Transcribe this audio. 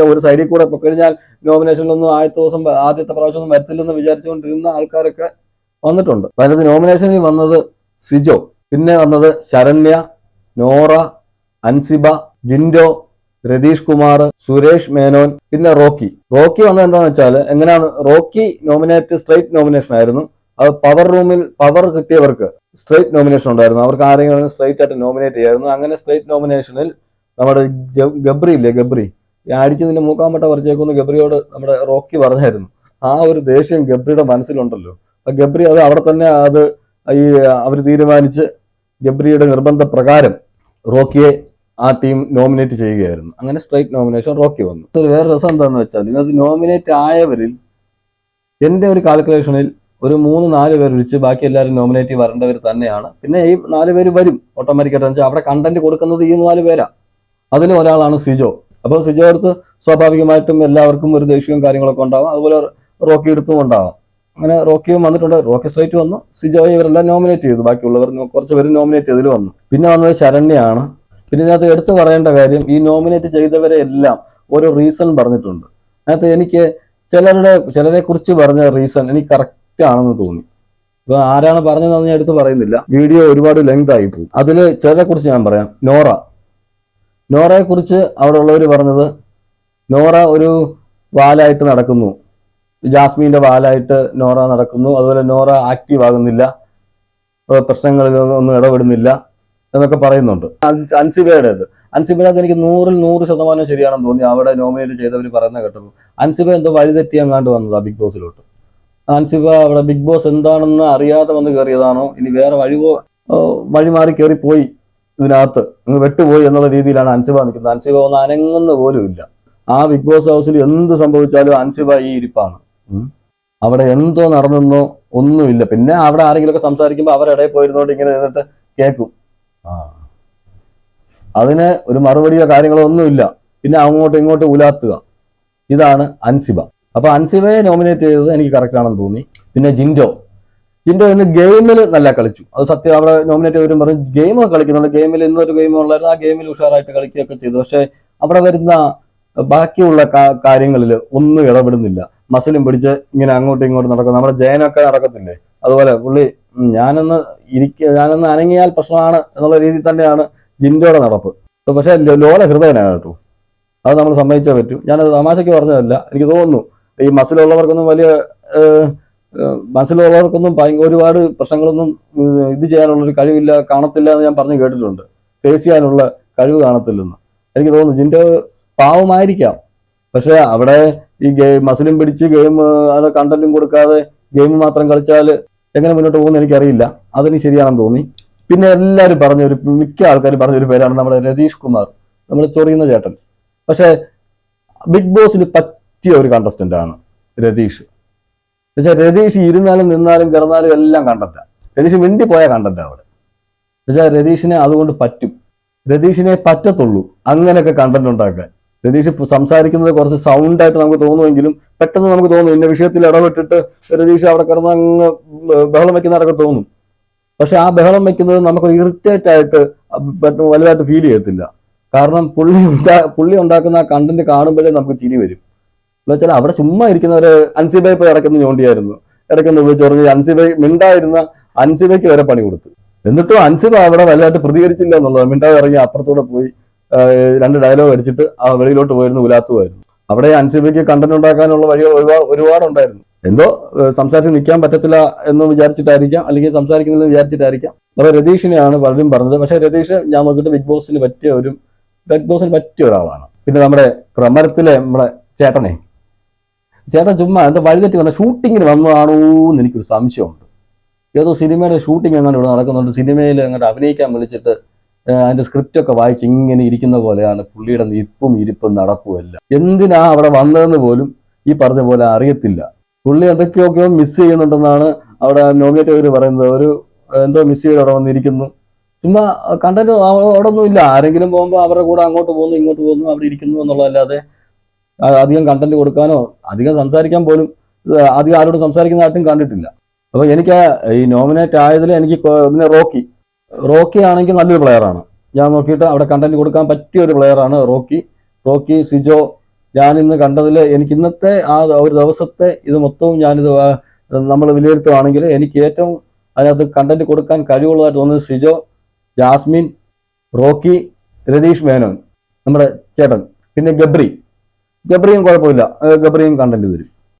ഒരു സൈഡിൽ കൂടെ കഴിഞ്ഞാൽ നോമിനേഷനിലൊന്നും ആദ്യത്തെ ദിവസം ആദ്യത്തെ പ്രാവശ്യം വരത്തില്ലെന്ന് വിചാരിച്ചുകൊണ്ടിരുന്ന ആൾക്കാരൊക്കെ വന്നിട്ടുണ്ട്. അതിനകത്ത് നോമിനേഷനിൽ വന്നത് സിജോ പിന്നെ വന്നത് ശരണ്യ നോറ അൻസിബ ജിൻഡോ രതീഷ് കുമാർ സുരേഷ് മേനോൻ പിന്നെ റോക്കി. റോക്കി വന്നത് എന്താണെന്ന് വെച്ചാൽ എങ്ങനെയാണ്? റോക്കി നോമിനേറ്റ് സ്ട്രൈറ്റ് നോമിനേഷൻ ആയിരുന്നു. അത് പവർ റൂമിൽ പവർ കിട്ടിയവർക്ക് സ്ട്രൈറ്റ് നോമിനേഷൻ ഉണ്ടായിരുന്നു. അവർക്ക് ആരെങ്കിലും സ്ട്രൈറ്റ് ആയിട്ട് നോമിനേറ്റ് ചെയ്യായിരുന്നു. അങ്ങനെ സ്ട്രൈറ്റ് നോമിനേഷനിൽ നമ്മുടെ ഗബ്രി ഇല്ലേ ഗബ്രി? ഈ അടിച്ചതിന്റെ മൂക്കാമ്പട്ട പറിച്ചേക്കുമെന്ന് ഗബ്രിയോട് നമ്മുടെ റോക്കി പറഞ്ഞായിരുന്നു. ആ ഒരു ദേഷ്യം ഗബ്രിയുടെ മനസ്സിലുണ്ടല്ലോ. ആ ഗബ്രി അത് അവിടെ തന്നെ അത് ഈ അവർ തീരുമാനിച്ച് ഗബ്രിയുടെ നിർബന്ധ പ്രകാരം റോക്കിയെ ആ ടീം നോമിനേറ്റ് ചെയ്യുകയായിരുന്നു. അങ്ങനെ സ്ട്രൈറ്റ് നോമിനേഷൻ റോക്കി വന്നു. വേറെ രസം എന്താണെന്ന് വെച്ചാൽ ഇതിനകത്ത് നോമിനേറ്റ് ആയവരിൽ എന്റെ ഒരു കാൽക്കുലേഷനിൽ ഒരു മൂന്ന് നാല് പേർ ഒഴിച്ച് ബാക്കി എല്ലാവരും നോമിനേറ്റ് വരേണ്ടവർ തന്നെയാണ്. പിന്നെ ഈ നാല് പേര് വരും ഓട്ടോമാറ്റിക്കായിട്ട് വെച്ചാൽ അവിടെ കണ്ടന്റ് കൊടുക്കുന്നത് ഈ നാല് പേരാ. അതിലും ഒരാളാണ് സിജോ. അപ്പോൾ സിജോർത്ത് സ്വാഭാവികമായിട്ടും എല്ലാവർക്കും ഒരു ദേഷ്യവും കാര്യങ്ങളൊക്കെ ഉണ്ടാവും. അതുപോലെ റോക്കി എടുത്തും ഉണ്ടാവാം. അങ്ങനെ റോക്കിയും വന്നിട്ടുണ്ട്. റോക്കി സ്ട്രൈറ്റ് വന്നു. സിജോയെ ഇവരെല്ലാം നോമിനേറ്റ് ചെയ്തു. ബാക്കിയുള്ളവർ കുറച്ച് പേര് നോമിനേറ്റ് ചെയ്തതിൽ വന്നു. പിന്നെ വന്നത് ശരണ്യാണ്. പിന്നെ ഇതിനകത്ത് എടുത്തു പറയേണ്ട കാര്യം ഈ നോമിനേറ്റ് ചെയ്തവരെ എല്ലാം ഒരു റീസൺ പറഞ്ഞിട്ടുണ്ട്. അതിനകത്ത് എനിക്ക് ചിലരുടെ ചിലരെ കുറിച്ച് പറഞ്ഞ റീസൺ എനിക്ക് കറക്റ്റ് ആണെന്ന് തോന്നി. ഇപ്പൊ ആരാണ് പറഞ്ഞതെന്ന് ഞാൻ എടുത്ത് പറയുന്നില്ല. വീഡിയോ ഒരുപാട് ലെങ്ത് ആയി പോകും അതിൽ ചിലരെ കുറിച്ച് ഞാൻ പറയാം. നോറ. നോറയെ കുറിച്ച് അവിടെ ഉള്ളവർ പറഞ്ഞത് നോറ ഒരു വാലായിട്ട് നടക്കുന്നു. ജാസ്മിന്റെ വാലായിട്ട് നോറ നടക്കുന്നു. അതുപോലെ നോറ ആക്റ്റീവ് ആകുന്നില്ല. പ്രശ്നങ്ങളിൽ ഒന്നും ഇടപെടുന്നില്ല എന്നൊക്കെ പറയുന്നുണ്ട്. അൻസ് അൻസിബയുടേത് അൻസിബയുടെ എനിക്ക് നൂറിൽ നൂറ് ശതമാനം ശരിയാണെന്ന് തോന്നി. അവിടെ നോമിനേറ്റ് ചെയ്തവർ പറയുന്ന കേട്ടപ്പോൾ അൻസിബ എന്തോ വഴിതെറ്റി അങ്ങാണ്ട് വന്നത് ബിഗ് ബോസിലോട്ട് അൻസിബ അവിടെ ബിഗ് ബോസ് എന്താണെന്ന് അറിയാതെ വന്ന് കയറിയതാണോ? ഇനി വേറെ വഴി വഴി മാറി കയറി പോയി ഇതിനകത്ത് വെട്ടുപോയി എന്നുള്ള രീതിയിലാണ് അൻസിബ നിൽക്കുന്നത്. അൻസിബ ഒന്ന് അനങ്ങുന്ന പോലും ഇല്ല. ആ ബിഗ് ബോസ് ഹൗസിൽ എന്ത് സംഭവിച്ചാലും അൻസിബ ഈ ഇരിപ്പാണ്. അവിടെ എന്തോ നടന്നെന്നോ ഒന്നുമില്ല. പിന്നെ അവിടെ ആരെങ്കിലും ഒക്കെ സംസാരിക്കുമ്പോൾ അവരിടയിൽ പോയിരുന്നോണ്ട് ഇങ്ങനെ നിന്നിട്ട് കേൾക്കും അതിന് ഒരു മറുപടിയോ കാര്യങ്ങളോ ഒന്നുമില്ല. പിന്നെ അങ്ങോട്ടും ഇങ്ങോട്ടും ഉലാത്തുക. ഇതാണ് അൻസിബ. അപ്പൊ അൻസിബയെ നോമിനേറ്റ് ചെയ്തത് എനിക്ക് കറക്റ്റ് ആണെന്ന് തോന്നി. പിന്നെ ജിൻഡോ. ജിൻഡോ ഇന്ന് ഗെയിമിൽ നല്ല കളിച്ചു. അത് സത്യം അവിടെ നോമിനേറ്റ് ചെയ്തവരും പറഞ്ഞു ഗെയിം കളിക്കുന്നുണ്ട്. ഗെയിമിൽ ഇന്നൊരു ഗെയിം ഉള്ളായിരുന്നു. ആ ഗെയിമിൽ ഉഷാറായിട്ട് കളിക്കുകയൊക്കെ ചെയ്തു. പക്ഷെ അവിടെ വരുന്ന ബാക്കിയുള്ള കാര്യങ്ങളിൽ ഒന്നും ഇടപെടുന്നില്ല. മസിലും പിടിച്ച് ഇങ്ങനെ അങ്ങോട്ടും ഇങ്ങോട്ടും നടക്കും നമ്മുടെ ജയനൊക്കെ നടക്കത്തില്ലേ? അതുപോലെ പുള്ളി ഞാനൊന്ന് ഇരിക്ക ഞാനൊന്ന് അനങ്ങിയാൽ പ്രശ്നമാണ് എന്നുള്ള രീതിയിൽ തന്നെയാണ് ജിൻഡോയുടെ നടപ്പ്. പക്ഷെ ലോല ഹൃദയനാണ് കേട്ടോ. അത് നമ്മൾ സമ്മതിച്ചേ പറ്റൂ. ഞാനത് തമാശയ്ക്ക് പറഞ്ഞതല്ല. എനിക്ക് തോന്നുന്നു ഈ മസിലുള്ളവർക്കൊന്നും വലിയ ഭയങ്കര ഒരുപാട് പ്രശ്നങ്ങളൊന്നും ഇത് ചെയ്യാനുള്ളൊരു കഴിവില്ല കാണത്തില്ല എന്ന് ഞാൻ പറഞ്ഞു കേട്ടിട്ടുണ്ട്. ഫേസ് ചെയ്യാനുള്ള കഴിവ് കാണത്തില്ലെന്ന്. എനിക്ക് തോന്നുന്നു ജിൻഡോ പാവമായിരിക്കാം. പക്ഷെ അവിടെ ഈ ഗെയിം മസിലും പിടിച്ച് ഗെയിം അത് കണ്ടന്റും കൊടുക്കാതെ ഗെയിം മാത്രം കളിച്ചാൽ എങ്ങനെ മുന്നോട്ട് പോകുമെന്ന് എനിക്കറിയില്ല. അതിന് ശരിയാണെന്ന് തോന്നി. പിന്നെ എല്ലാവരും പറഞ്ഞ ഒരു മിക്ക ആൾക്കാരും പറഞ്ഞ ഒരു പേരാണ് നമ്മുടെ രതീഷ് കുമാർ നമ്മൾ ചൊറിയുന്ന ചേട്ടൻ. പക്ഷെ ബിഗ് ബോസിന് പറ്റിയ ഒരു കണ്ടസ്റ്റന്റ് ആണ് രതീഷ്. എന്നുവെച്ചാൽ രതീഷ് ഇരുന്നാലും നിന്നാലും കിടന്നാലും എല്ലാം കണ്ടന്റാ രതീഷ് മിണ്ടി പോയ കണ്ടന്റ് അവിടെ. എന്നുവെച്ചാൽ രതീഷിനെ അതുകൊണ്ട് പറ്റും. രതീഷിനെ പറ്റത്തുള്ളൂ അങ്ങനെയൊക്കെ കണ്ടന്റ് ഉണ്ടാക്കാൻ. രതീഷ് സംസാരിക്കുന്നത് കുറച്ച് സൗണ്ട് ആയിട്ട് നമുക്ക് തോന്നുമെങ്കിലും പെട്ടെന്ന് നമുക്ക് തോന്നും ഇന്ന വിഷയത്തിൽ ഇടപെട്ടിട്ട് രതീഷ് അവിടെ കിടന്ന് അങ്ങ് ബഹളം വെക്കുന്നതൊക്കെ തോന്നും. പക്ഷെ ആ ബഹളം വെക്കുന്നത് നമുക്ക് ഇറിറ്റേറ്റ് ആയിട്ട് വലുതായിട്ട് ഫീൽ ചെയ്യത്തില്ല. കാരണം പുള്ളി ഉണ്ടാ പുള്ളി ഉണ്ടാക്കുന്ന ആ കണ്ടന്റ് കാണുമ്പോഴേ നമുക്ക് ചിരി വരും. എന്ന് വെച്ചാൽ അവിടെ ചുമ്മാ ഇരിക്കുന്നവരെ അൻസിബായി പോയി ഇടയ്ക്കൊന്ന് ഞോണ്ടിയായിരുന്നു. ഇടയ്ക്കൊന്ന് വിളിച്ചു പറഞ്ഞ് അൻസിബ മിണ്ടായിരുന്ന അൻസിബയ്ക്ക് വരെ പണി കൊടുത്തു. എന്നിട്ടും അൻസിബ അവിടെ വലുതായിട്ട് പ്രതികരിച്ചില്ല എന്നുള്ളത് മിണ്ടാതെ ഇറങ്ങി അപ്പുറത്തൂടെ പോയി രണ്ട് ഡയലോഗ് അടിച്ചിട്ട് ആ വെളിയിലോട്ട് പോയിരുന്നു ഉലാത്തുമായിരുന്നു അവിടെ അൻസിബയ്ക്ക് കണ്ടന്റ് ഉണ്ടാക്കാനുള്ള വഴികൾ ഒരുപാട് ഉണ്ടായിരുന്നു. എന്തോ സംസാരിച്ച് നിൽക്കാൻ പറ്റത്തില്ല എന്ന് വിചാരിച്ചിട്ടായിരിക്കാം അല്ലെങ്കിൽ സംസാരിക്കുന്നില്ല വിചാരിച്ചിട്ടായിരിക്കാം. അപ്പൊ രതീഷിനെയാണ് പലരും പറഞ്ഞത്. പക്ഷെ രതീഷ് ഞാൻ നോക്കിയിട്ട് ബിഗ് ബോസിന് പറ്റിയ ഒരു ബിഗ് ബോസിന് പറ്റിയ ഒരാളാണ്. പിന്നെ നമ്മുടെ പ്രമരത്തിലെ നമ്മുടെ ചേട്ടനെ ചേട്ടൻ ചുമ്മാ എന്താ വഴിതെറ്റി വന്ന ഷൂട്ടിങ്ങിന് വന്നതാണോ എന്ന് എനിക്കൊരു സംശയമുണ്ട്. ഏതോ സിനിമയുടെ ഷൂട്ടിംഗ് എങ്ങാണ്ട് ഇവിടെ നടക്കുന്നുണ്ട്. സിനിമയിൽ അങ്ങോട്ട് അഭിനയിക്കാൻ വിളിച്ചിട്ട് അതിന്റെ സ്ക്രിപ്റ്റ് ഒക്കെ വായിച്ച് ഇങ്ങനെ ഇരിക്കുന്ന പോലെയാണ് പുള്ളിയുടെ നിപ്പും ഇരിപ്പും നടപ്പും എല്ലാം. എന്തിനാ അവിടെ വന്നതെന്ന് പോലും ഈ പറഞ്ഞ പോലെ അറിയത്തില്ല. പുള്ളി എന്തൊക്കെയൊക്കെയോ മിസ് ചെയ്യുന്നുണ്ടെന്നാണ് അവിടെ നോമിനേറ്റ് ചെയ്ത് പറയുന്നത്. ഒരു എന്തോ മിസ് ചെയ്ത് അവിടെ വന്നിരിക്കുന്നു. ചുമ്മാ കണ്ടന്റ് അവിടെ ഒന്നും ഇല്ല ആരെങ്കിലും പോകുമ്പോൾ അവരുടെ കൂടെ അങ്ങോട്ട് പോകുന്നു ഇങ്ങോട്ട് പോകുന്നു അവിടെ ഇരിക്കുന്നു എന്നുള്ളതല്ലാതെ അധികം കണ്ടന്റ് കൊടുക്കാനോ അധികം സംസാരിക്കാൻ പോലും അധികം ആരോട് സംസാരിക്കുന്നതായിട്ടും കണ്ടിട്ടില്ല. അപ്പൊ എനിക്ക് ഈ നോമിനേറ്റ് ആയതിൽ എനിക്ക് പിന്നെ റോക്കി. റോക്കി ആണെങ്കിൽ നല്ലൊരു പ്ലെയറാണ് ഞാൻ നോക്കിയിട്ട് അവിടെ കണ്ടന്റ് കൊടുക്കാൻ പറ്റിയ ഒരു പ്ലെയറാണ് റോക്കി. റോക്കി സിജോ ഞാൻ ഇന്ന് കണ്ടതിൽ എനിക്ക് ഇന്നത്തെ ആ ഒരു ദിവസത്തെ ഇത് മൊത്തവും ഞാനിത് നമ്മൾ വിലയിരുത്തുകയാണെങ്കിൽ എനിക്ക് ഏറ്റവും അതിനകത്ത് കണ്ടന്റ് കൊടുക്കാൻ കഴിവുള്ളതായിട്ട് തോന്നുന്നത് സിജോ ജാസ്മിൻ റോക്കി രതീഷ് മേനോൻ നമ്മുടെ ചേട്ടൻ. പിന്നെ ഗബ്രി. ഗബ്രിയും കുഴപ്പമില്ല. ഗബ്രിയും കണ്ടന്റ് തരും